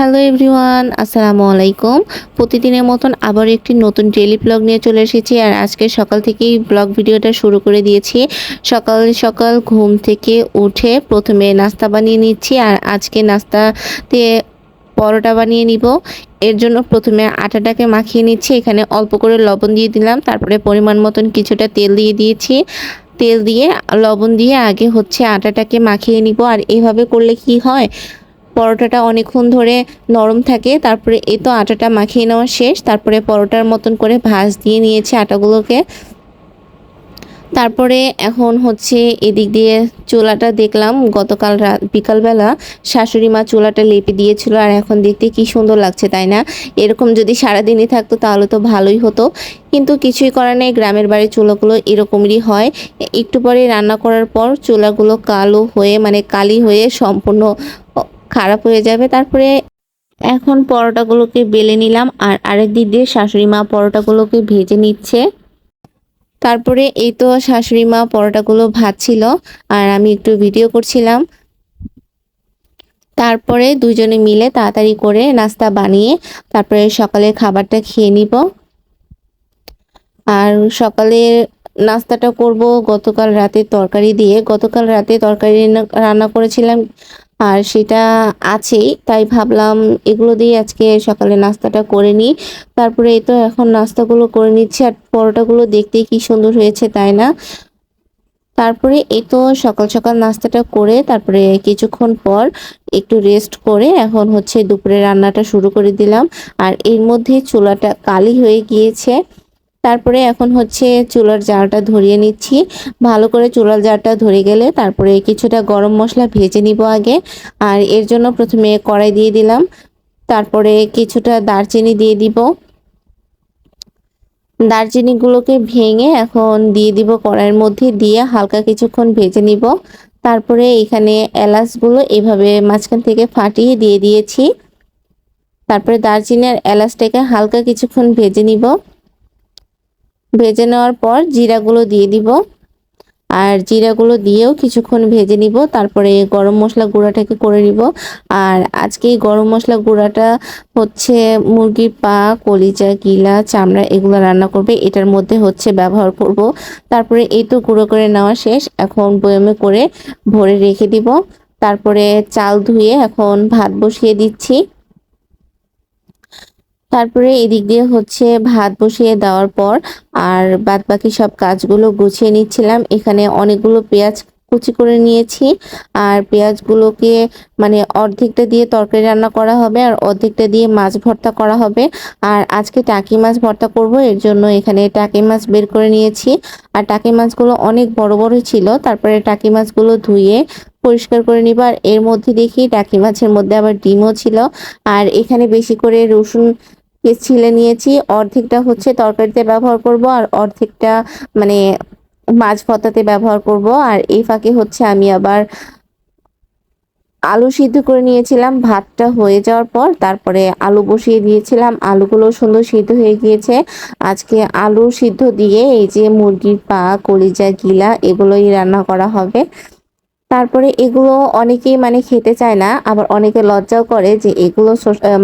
Hello everyone, আসসালামু আলাইকুম। প্রতিদিনের মতন আবার একটি নতুন ডেলি ব্লগ নিয়ে চলে এসেছি আর আজকে সকাল থেকেই ব্লগ ভিডিওটা শুরু করে দিয়েছি। সকাল সকাল ঘুম থেকে উঠে প্রথমে নাস্তা বানিয়ে নিচ্ছি আর আজকে নাস্তাতে পরোটা বানিয়ে নিব। এর জন্য প্রথমে আটাটাকে মাখিয়ে নিচ্ছি, এখানে অল্প করে লবণ দিয়ে দিলাম, তারপরে পরিমাণ মতন কিছুটা তেল দিয়ে দিয়েছি। তেল দিয়ে, লবণ দিয়ে আগে হচ্ছে আটাটাকে মাখিয়ে নিব আর এভাবে করলে কি হয়? পরোটাটা অনেকক্ষণ ধরে নরম থাকে, তারপরে এ তো আটাটা মাখিয়ে নেওয়া শেষ, তারপরে পরোটার মতন করে ভাজ দিয়ে নিয়েছে আটাগুলোকে। তারপরে এখন হচ্ছে এদিক দিয়ে চুলাটা দেখলাম, গতকাল রাত বিকালবেলা শাশুড়ি মা চুলাটা লেপে দিয়েছিল, আর এখন দেখতে কি সুন্দর লাগছে, তাই না? এরকম যদি সারাদিনই থাকতো তাহলে তো ভালোই হতো, কিন্তু কিছুই করার নেই, গ্রামের বাড়ির চুলাগুলো এরকমই হয়। একটু পরে রান্না করার পর চুলাগুলো কালো হয়ে মানে কালি হয়ে সম্পূর্ণ খারাপ হয়ে যাবে। তারপরে এখন পরোটাগুলোকে বেলে নিলাম আর আরেক দিক দিয়ে শাশুড়ি মা পরোটাগুলোকে ভেজে নিচ্ছে। তারপরে এই তো শাশুড়ি মা পরোটাগুলো ভাজছিল আর আমি একটু ভিডিও করছিলাম। তারপরে দুজনে মিলে তাড়াতাড়ি করে নাস্তা বানিয়ে তারপরে সকালের খাবারটা খেয়ে নিব। আর সকালের নাস্তাটা করব গতকাল রাতে তরকারি দিয়ে। গতকাল রাতে তরকারি রান্না করেছিলাম আর সেটা আছেই, তাই ভাবলাম এগুলো দিয়ে আজকে সকালে নাস্তাটা করে নিই। তারপরে এই তো এখন নাস্তাগুলো করে নিচ্ছি আর পরোটাগুলো দেখতেই কি সুন্দর হয়েছে, তাই না? তারপরে এই তো সকাল সকাল নাস্তাটা করে তারপরে কিছুক্ষণ পর একটু রেস্ট করে এখন হচ্ছে দুপুরে রান্নাটা শুরু করে দিলাম। আর এর মধ্যে চুলাটা কালি হয়ে গিয়েছে। তারপরে এখন হচ্ছে চুলার জালটা ধরিয়ে নিচ্ছি। ভালো করে চুলার জালটা ধরে গেলে তারপরে কিছুটা গরম মশলা ভেজে নিব আগে। আর এর জন্য প্রথমে কড়াই দিয়ে দিলাম। তারপরে কিছুটা দারচিনি দিয়ে দিব। দারচিনিগুলোকে ভেঙে এখন দিয়ে দিব কড়াইয়ের মধ্যে দিয়ে হালকা কিছুক্ষণ ভেজে নিব। তারপরে এখানে এলাচগুলো এভাবে মাঝখান থেকে ফাটিয়ে দিয়ে দিয়েছি। তারপরে দারচিনি আর এলাচটাকে হালকা কিছুক্ষণ ভেজে নিব। ভেজে নেওয়ার পর জিরাগুলো দিয়ে দিব। আর জিরাগুলো দিয়েও কিছুক্ষণ ভেজে নিব, তারপরে গরম মশলা গুঁড়াটাকে করে নিব। আর আজকে এই গরম মশলা গুঁড়াটা হচ্ছে মুরগির পা, কলিজা, গিলা, চামড়া এগুলো রান্না করবে। এটার মধ্যে হচ্ছে ব্যবহার করব। তারপরে এই তো গুঁড়ো করে নেওয়া শেষ। এখন বয়মে করে ভরে রেখে দিব। তারপরে চাল ধুয়ে এখন ভাত বসিয়ে দিচ্ছি। তারপরে এদিক দিয়ে হচ্ছে ভাত বসিয়ে দেওয়ার পর আর বাদ বাকি সব কাজগুলো গুছিয়ে নিচ্ছিলাম। এখানে অনেকগুলো পেঁয়াজ কুচি করে নিয়েছি। আর পেঁয়াজগুলোকে মানে অর্ধেকটা দিয়ে তরকারি রান্না করা হবে আর অর্ধেকটা দিয়ে মাছ ভর্তা করা হবে। আর আজকে টাকি মাছ ভর্তা করব, এর জন্য এখানে টাকি মাছ বের করে নিয়েছি। আর টাকি মাছগুলো অনেক বড় বড় ছিল, তারপরে টাকি মাছগুলো ধুয়ে পরিষ্কার করে নিব। আর এর মধ্যে দেখি টাকি মাছের মধ্যে আবার ডিমও ছিল। আর এখানে বেশি করে রসুন ছিলে নিয়েছি। অর্ধেকটা হচ্ছে তরকারিতে ব্যবহার করব আর অর্ধেকটা মানে মাছ ভর্তাতে ব্যবহার করব। আর এই ফাঁকে হচ্ছে আমি আবার আলু সিদ্ধ করে নিয়েছিলাম। ভাতটা হয়ে যাওয়ার পর তারপরে আলু বসিয়ে দিয়েছিলাম। আলুগুলো সুন্দর সিদ্ধ হয়ে গিয়েছে। আজকে আলু সিদ্ধ দিয়ে এই যে মুরগির পা, কলিজা, গিলা, এগুলোই রান্না করা হবে। তারপরে এগুলো অনেকেই মানে খেতে চায় না, আবার অনেকে লজ্জাও করে যে এগুলো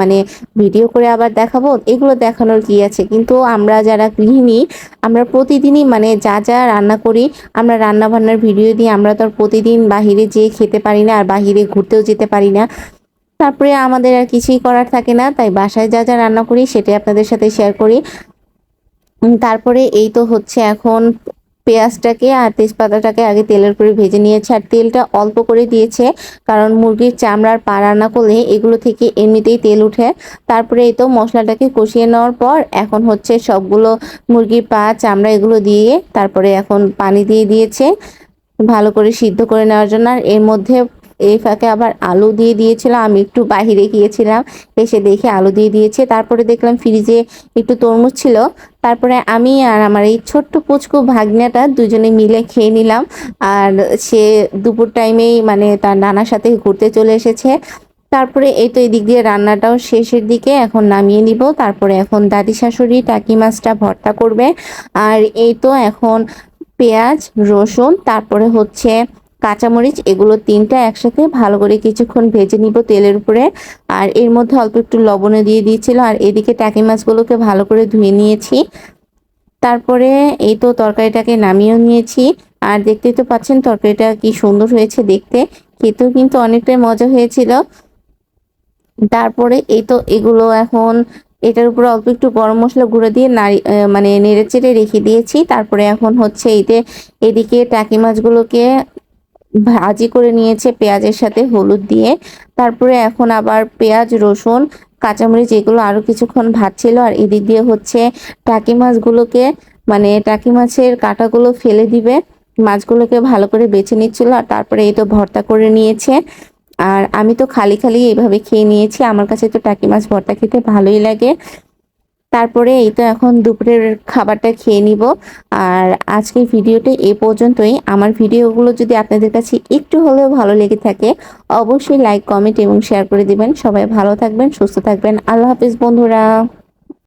মানে ভিডিও করে আবার দেখাবো, এগুলো দেখানোর কি আছে? কিন্তু আমরা যারা গৃহিণী, আমরা প্রতিদিনই মানে যা যা রান্না করি, আমরা রান্না বান্নার ভিডিও দিয়ে আমরা তো আর প্রতিদিন বাহিরে যেয়ে খেতে পারি না, আর বাহিরে ঘুরতেও যেতে পারি না। তারপরে আমাদের আর কিছুই করার থাকে না, তাই বাসায় যা যা রান্না করি সেটাই আপনাদের সাথে শেয়ার করি। তারপরে এই তো হচ্ছে এখন পেঁয়াজটাকে আর তেজপাতাটাকে আগে তেলের করে ভেজে নিয়েছে, আর তেলটা অল্প করে দিয়েছে, কারণ মুরগির চামড়ার পা রান্না করলে এগুলো থেকে এমনিতেই তেল উঠে। তারপরে এই তো মশলাটাকে কষিয়ে নেওয়ার পর এখন হচ্ছে সবগুলো মুরগির পা, চামড়া এগুলো দিয়ে তারপরে এখন পানি দিয়ে দিয়েছে, ভালো করে সিদ্ধ করে নেওয়ার জন্য। আর এর মধ্যে এই ফাঁকে আবার আলু দিয়ে দিয়েছিলাম, আমি একটু বাহিরে গিয়েছিলাম, এসে দেখে আলু দিয়ে দিয়েছে। তারপরে দেখলাম ফ্রিজে একটু তরমুজ ছিল। তারপরে আমি আর আমার এই ছোট্ট পুচকু ভাগনাটা দুজনে মিলে খেয়ে নিলাম। আর সে দুপুর টাইমেই মানে তার নানার সাথে ঘুরতে চলে এসেছে। তারপরে এই তো এদিক দিয়ে রান্নাটাও শেষের দিকে এখন নামিয়ে নিব। তারপরে এখন দাদি শাশুড়ি টাকি মাছটা ভর্তা করবে। আর এই তো এখন পেঁয়াজ, রসুন, তারপরে হচ্ছে কাঁচামরিচ, এগুলো তিনটা একসাথে ভালো করে কিছুক্ষণ ভেজে নিব তেলের উপরে। আর এর মধ্যে অল্প একটু লবণে দিয়ে দিয়েছিল। আর এদিকে টাকি মাছগুলোকে ভালো করে ধুয়ে নিয়েছি। তারপরে এই তো তরকারিটাকে নামিয়েও নিয়েছি। আর দেখতেই তো পাচ্ছেন তরকারিটা কি সুন্দর হয়েছে দেখতে। খেতেও কিন্তু অনেকটাই মজা হয়েছিল। তারপরে এই তো এগুলো এখন এটার উপরে অল্প একটু গরম মশলা গুঁড়ো দিয়ে নাড়ি মানে নেড়ে চেড়ে রেখে দিয়েছি। তারপরে এখন হচ্ছে এতে এদিকে টাকি মাছগুলোকে ভাজি করে নিয়েছে পেঁয়াজের সাথে হলুদ দিয়ে। তারপরে এখন আবার পেঁয়াজ, রসুন, কাঁচামরিচ, এগুলো আরও কিছুক্ষণ ভাজছিল। আর এদিক দিয়ে হচ্ছে টাকি মাছগুলোকে মানে টাকি মাছের কাঁটাগুলো ফেলে দিবে। মাছগুলোকে ভালো করে বেছে নিচ্ছিল আর তারপরে এই তো ভর্তা করে নিয়েছে। আর আমি তো খালি খালি এইভাবে খেয়ে নিয়েছি। আমার কাছে তো টাকি মাছ ভর্তা খেতে ভালোই লাগে। তারপরে এই তো এখন দুপুরের খাবারটা খেয়ে নিব। আর আজকের ভিডিওটা এ পর্যন্তই। আমার ভিডিওগুলো যদি আপনাদের কাছে একটু হলেও ভালো লেগে থাকে, অবশ্যই লাইক কমেন্ট এবং শেয়ার করে দিবেন। সবাই ভালো থাকবেন, সুস্থ থাকবেন। আল্লাহ হাফিজ বন্ধুরা।